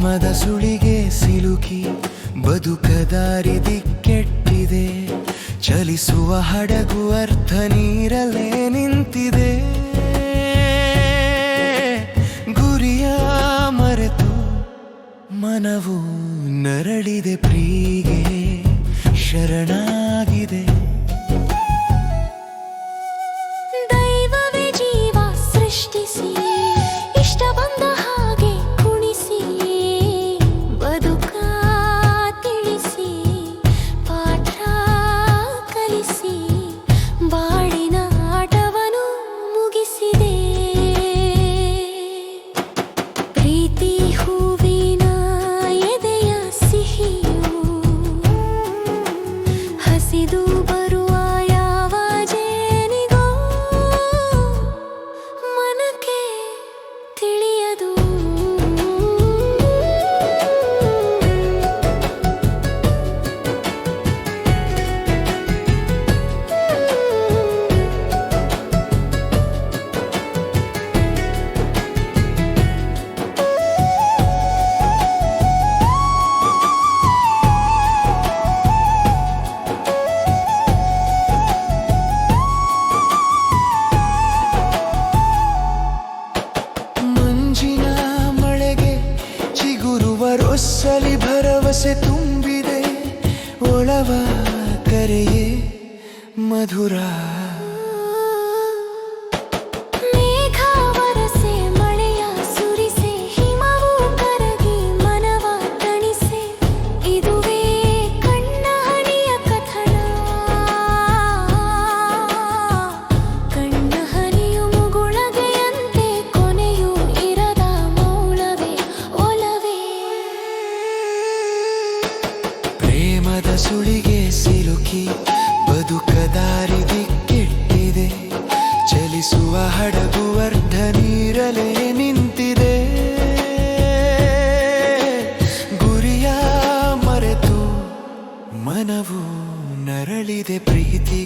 ಪ್ರೇಮದ ಸುಳಿಗೆ ಸಿಲುಕಿ, ಬದುಕದಾರಿ ದಿಕ್ಕೆಟ್ಟಿದೆ. ಚಲಿಸುವ ಹಡಗು ಅರ್ಥ ನೀರಲೇ ನಿಂತಿದೆ. ಗುರಿಯ ಮರೆತು ಮನವು ನರಳಿದೆ ಪ್ರೀಗೆ. ಶರಣ ಹೊಸಲಿ ಭರವಸೆ ತುಂಬಿದೆ ಒಳವ ಕರೆಯೇ ಮಧುರಾ. ಸಿಕ್ಕಿ ಬದುಕದಾರಿ ದಿಕ್ಕಿಟ್ಟಿದೆ ಚಲಿಸುವ ಹಡಗು ಅರ್ಧ ನೀರಲೇ ನಿಂತಿದೆ. ಗುರಿಯಾ ಮರೆತು ಮನವು ನರಳಿದೆ ಪ್ರೀತಿ